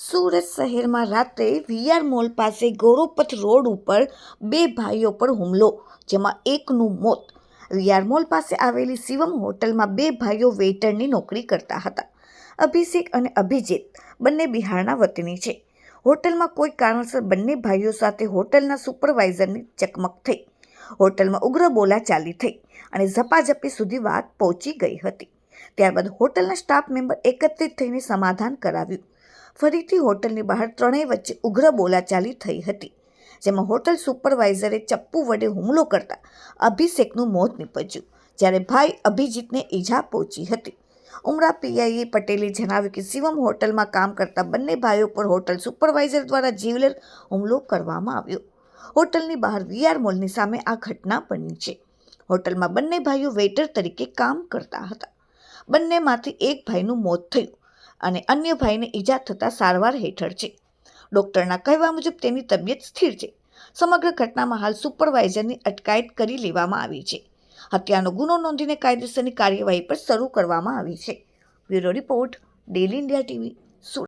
સુરત શહેરમાં રાત્રે VR mall પાસે ગૌરવપથ રોડ ઉપર બે ભાઈઓ પર હુમલો, જેમાં એકનું મોત. વીઆર મોલ પાસે આવેલી શિવમ હોટલમાં બે ભાઈઓ વેઇટરની નોકરી કરતા હતા. અભિષેક અને અભિજીત બંને બિહારના વતની છે. હોટલમાં કોઈ કારણસર બંને ભાઈઓ સાથે હોટલના સુપરવાઇઝરની ચકમક થઈ. હોટલમાં ઉગ્ર બોલાચાલી થઈ અને ઝપાઝપી સુધી વાત પહોંચી ગઈ હતી. ત્યારબાદ હોટલના સ્ટાફ મેમ્બર એકત્રિત થઈને સમાધાન કરાવ્યું. ફરીથી હોટલની બહાર ત્રણેય વચ્ચે ઉગ્ર બોલાચાલી થઈ હતી, જેમાં હોટલ સુપરવાઇઝરે ચપ્પુ વડે હુમલો કરતા અભિષેકનું મોત નીપજ્યું, જ્યારે ભાઈ અભિજીતને ઈજા પહોંચી હતી. ઉમરા પીઆઈએ પટેલે જણાવ્યું કે શિવમ હોટલમાં કામ કરતા બંને ભાઈઓ પર હોટલ સુપરવાઇઝર દ્વારા જીવલેર હુમલો કરવામાં આવ્યો. હોટલની બહાર વીઆર મોલની સામે આ ઘટના બની છે. હોટલમાં બંને ભાઈઓ વેઇટર તરીકે કામ કરતા હતા. બંનેમાંથી એક ભાઈનું મોત થયું અને અન્ય ભાઈને ઈજા થતાં સારવાર હેઠળ છે. ડૉક્ટરના કહેવા મુજબ તેની તબિયત સ્થિર છે. સમગ્ર ઘટનામાં હાલ સુપરવાઇઝરની અટકાયત કરી લેવામાં આવી છે. હત્યાનો ગુનો નોંધીને કાયદેસરની કાર્યવાહી પણ શરૂ કરવામાં આવી છે. Bureau report daily India TV.